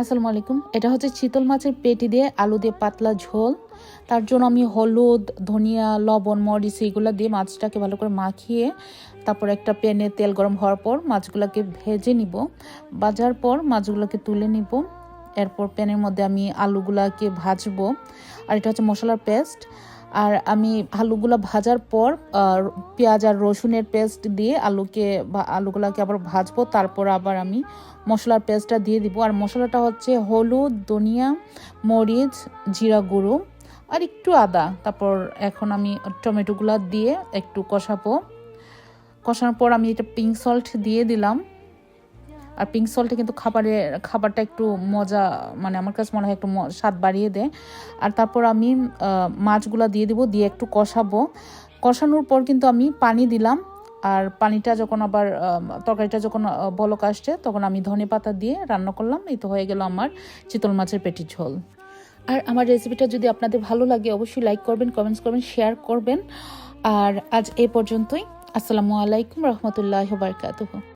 আসসালামু আলাইকুম। এটা হচ্ছে চিতল মাছের পেটি দিয়ে আলু দিয়ে পাতলা ঝোল। তার জন্য আমি হলুদ, ধনিয়া, লবণ, মরিচ এগুলো দিয়ে মাছটাকে ভালো করে মাখিয়ে তারপর একটা প্যানে তেল গরম হওয়ার পর মাছগুলোকে ভেজে নিব। ভাজার পর মাছগুলোকে তুলে নিব। এরপর প্যানের মধ্যে আমি আলুগুলাকে ভাজবো। আর এটা হচ্ছে মশলার পেস্ট। আর আমি আলুগুলো ভাজার পর পেঁয়াজ আর রসুনের পেস্ট দিয়ে আলুকে আলুগুলাকে আবার ভাজবো, তারপর আবার আমি মশলার পেস্টটা দিয়ে দিব। আর মশলাটা হচ্ছে হলুদ, ধনিয়া, মরিচ, জিরা গুঁড়ো আর একটু আদা। তারপর এখন আমি টমেটোগুলো দিয়ে একটু কষাবো। কষানোর পর আমি এটা পিঙ্ক সল্ট দিয়ে দিলাম। আর পিঙ্ক সল্টে কিন্তু খাবারে, খাবারটা একটু মজা মানে আমার কাছে মনে হয় একটু স্বাদ বাড়িয়ে দেয়। আর তারপর আমি মাছগুলো দিয়ে দিব, দিয়ে একটু কষাবো। কষানোর পর কিন্তু আমি পানি দিলাম। আর পানিটা যখন আবার তরকারিটা যখন বলক আসছে, তখন আমি ধনে পাতা দিয়ে রান্না করলাম। এই তো হয়ে গেল আমার চিতল মাছের পেটির ঝোল। আর আমার রেসিপিটা যদি আপনাদের ভালো লাগে, অবশ্যই লাইক করবেন কমেন্টস করবেন শেয়ার করবেন। আর আজ এ পর্যন্তই। আসসালামু আলাইকুম রহমতুল্লাহ বারকাতুহ।